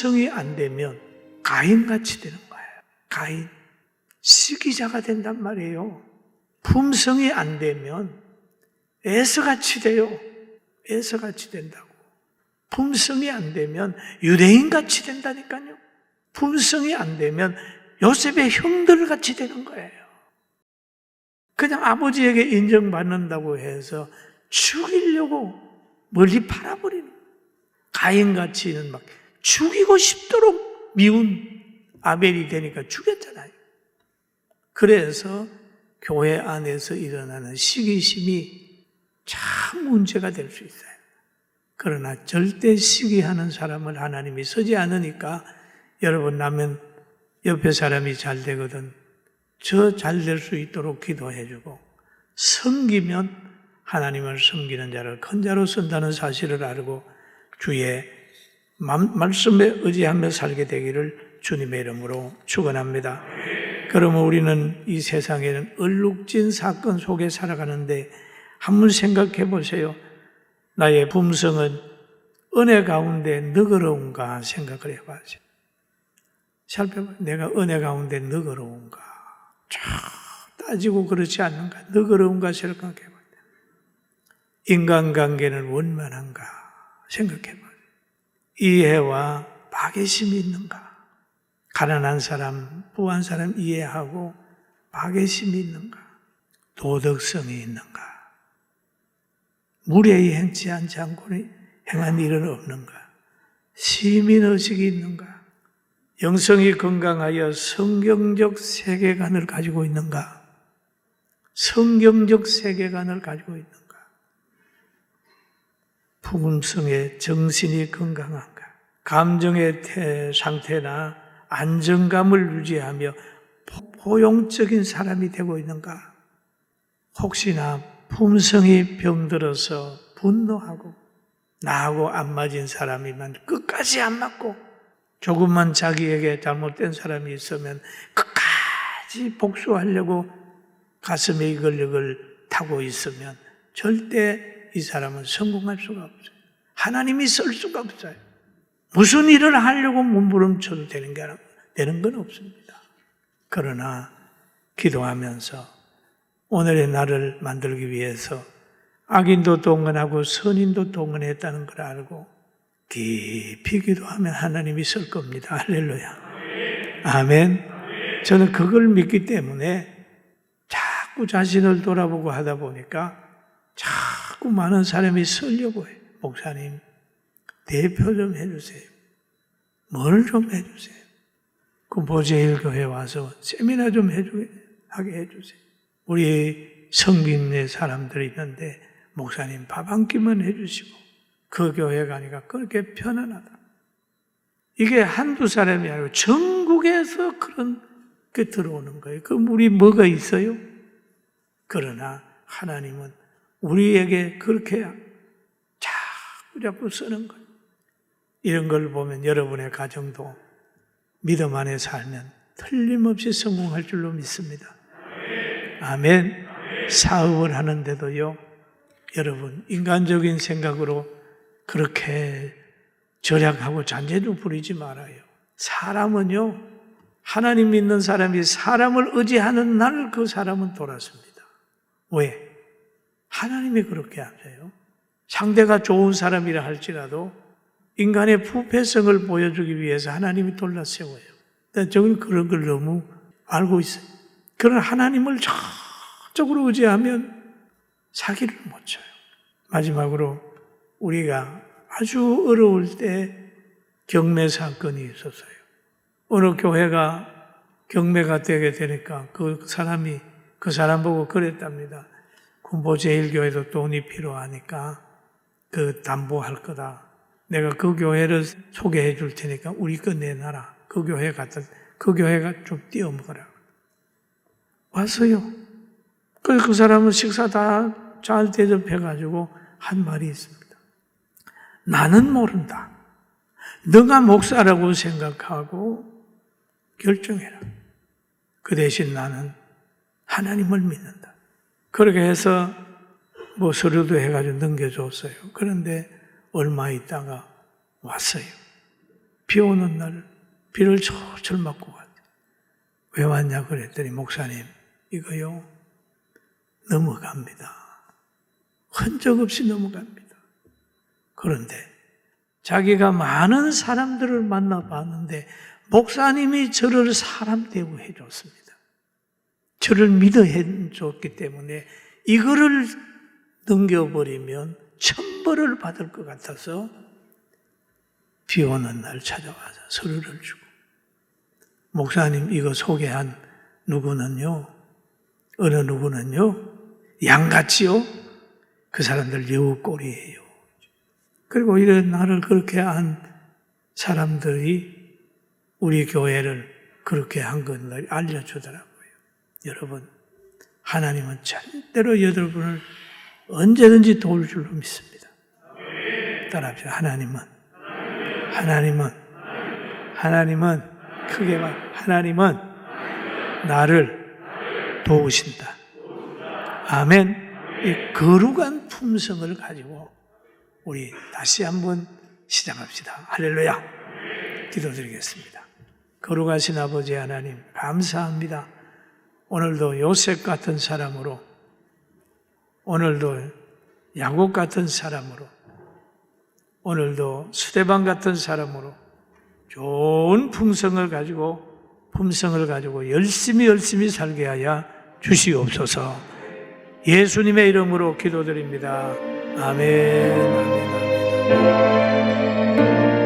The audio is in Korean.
품성이 안 되면 가인같이 되는 거예요. 가인. 시기자가 된단 말이에요. 품성이 안 되면 에서같이 돼요. 에서같이 된다고. 품성이 안 되면 유대인같이 된다니까요. 품성이 안 되면 요셉의 형들같이 되는 거예요. 그냥 아버지에게 인정받는다고 해서 죽이려고 멀리 팔아버리는 가인같이 는 막 죽이고 싶도록 미운 아벨이 되니까 죽였잖아요. 그래서 교회 안에서 일어나는 시기심이 참 문제가 될 수 있어요. 그러나 절대 시기하는 사람을 하나님이 쓰지 않으니까 여러분 나면 옆에 사람이 잘 되거든. 저 잘 될 수 있도록 기도해주고 섬기면 하나님을 섬기는 자를 큰 자로 쓴다는 사실을 알고 주의 말씀에 의지하며 살게 되기를 주님의 이름으로 축원합니다. 그러면 우리는 이 세상에는 얼룩진 사건 속에 살아가는데 한번 생각해 보세요. 나의 품성은 은혜 가운데 너그러운가 생각을 해봐야죠. 살펴봐. 내가 은혜 가운데 너그러운가. 쫙 따지고 그렇지 않는가. 너그러운가 생각해 봐야 인간관계는 원만한가 생각해 봐야 이해와 박애심이 있는가. 가난한 사람, 부한 사람 이해하고 박애심이 있는가? 도덕성이 있는가? 무례히 행치 않지 않고 행한 일은 없는가? 시민의식이 있는가? 영성이 건강하여 성경적 세계관을 가지고 있는가? 성경적 세계관을 가지고 있는가? 부금성의 정신이 건강한가? 감정의 상태나 안정감을 유지하며 포용적인 사람이 되고 있는가? 혹시나 품성이 병들어서 분노하고 나하고 안 맞은 사람이면 끝까지 안 맞고 조금만 자기에게 잘못된 사람이 있으면 끝까지 복수하려고 가슴에 이글이글 타고 있으면 절대 이 사람은 성공할 수가 없어요. 하나님이 쓸 수가 없어요. 무슨 일을 하려고 몸부림쳐도 되는 게 되는 건 없습니다. 그러나 기도하면서 오늘의 나를 만들기 위해서 악인도 동원하고 선인도 동원했다는 걸 알고 깊이 기도하면 하나님이 쓸 겁니다. 할렐루야. 아멘. 저는 그걸 믿기 때문에 자꾸 자신을 돌아보고 하다 보니까 자꾸 많은 사람이 쓰려고 해요. 목사님, 대표 좀 해주세요. 뭘 좀 해주세요. 그 보제일 교회 와서 세미나 좀 하게 해주세요. 우리 성김의 사람들이 있는데 목사님 밥 한 끼만 해주시고 그 교회 가니까 그렇게 편안하다. 이게 한두 사람이 아니고 전국에서 그런 게 들어오는 거예요. 그 우리 뭐가 있어요? 그러나 하나님은 우리에게 그렇게 자꾸 자꾸 쓰는 거예요. 이런 걸 보면 여러분의 가정도 믿음 안에 살면 틀림없이 성공할 줄로 믿습니다. 아멘. 사업을 하는데도요, 여러분, 인간적인 생각으로 그렇게 절약하고 잔재도 부리지 말아요. 사람은요, 하나님 믿는 사람이 사람을 의지하는 날 그 사람은 돌았습니다. 왜? 하나님이 그렇게 하세요. 상대가 좋은 사람이라 할지라도 인간의 부패성을 보여주기 위해서 하나님이 돌라 세워요. 저는 그런 걸 너무 알고 있어요. 그런 하나님을 적극적으로 의지하면 사기를 못 쳐요. 마지막으로 우리가 아주 어려울 때 경매 사건이 있었어요. 어느 교회가 경매가 되게 되니까 그 사람이 그 사람 보고 그랬답니다. 군보 제일교회도 돈이 필요하니까 그 담보할 거다. 내가 그 교회를 소개해 줄 테니까 우리 거 내놔라. 그 교회 갔다, 그 교회가 좀 띄어먹어라. 왔어요. 그래서 그 사람은 식사 다 잘 대접해가지고 한 말이 있습니다. 나는 모른다. 너가 목사라고 생각하고 결정해라. 그 대신 나는 하나님을 믿는다. 그렇게 해서 뭐 서류도 해가지고 넘겨줬어요. 그런데 얼마 있다가 왔어요. 비 오는 날 비를 철철 맞고 갔왜 왔냐 그랬더니 목사님 이거요 넘어갑니다. 흔적 없이 넘어갑니다. 그런데 자기가 많은 사람들을 만나봤는데 목사님이 저를 사람 대우해 줬습니다. 저를 믿어 해 줬기 때문에 이거를 넘겨버리면 천벌을 받을 것 같아서 비 오는 날 찾아와서 서류를 주고 목사님 이거 소개한 누구는요? 어느 누구는요? 양같이요? 그 사람들 여우꼴이에요. 그리고 이런 나를 그렇게 한 사람들이 우리 교회를 그렇게 한 것을 알려주더라고요 여러분 하나님은 절대로 여러분을 언제든지 도울 줄로 믿습니다 따라합시다 하나님은 하나님은 하나님은 크게 말 하나님은 나를 도우신다. 아멘. 이 거룩한 품성을 가지고 우리 다시 한번 시작합시다. 할렐루야. 기도드리겠습니다. 거룩하신 아버지 하나님 감사합니다. 오늘도 요셉 같은 사람으로 오늘도 야곱 같은 사람으로 오늘도 수대방 같은 사람으로 좋은 품성을 가지고 품성을 가지고 열심히 열심히 살게 하여 주시옵소서. 예수님의 이름으로 기도드립니다. 아멘. 아멘. 아멘.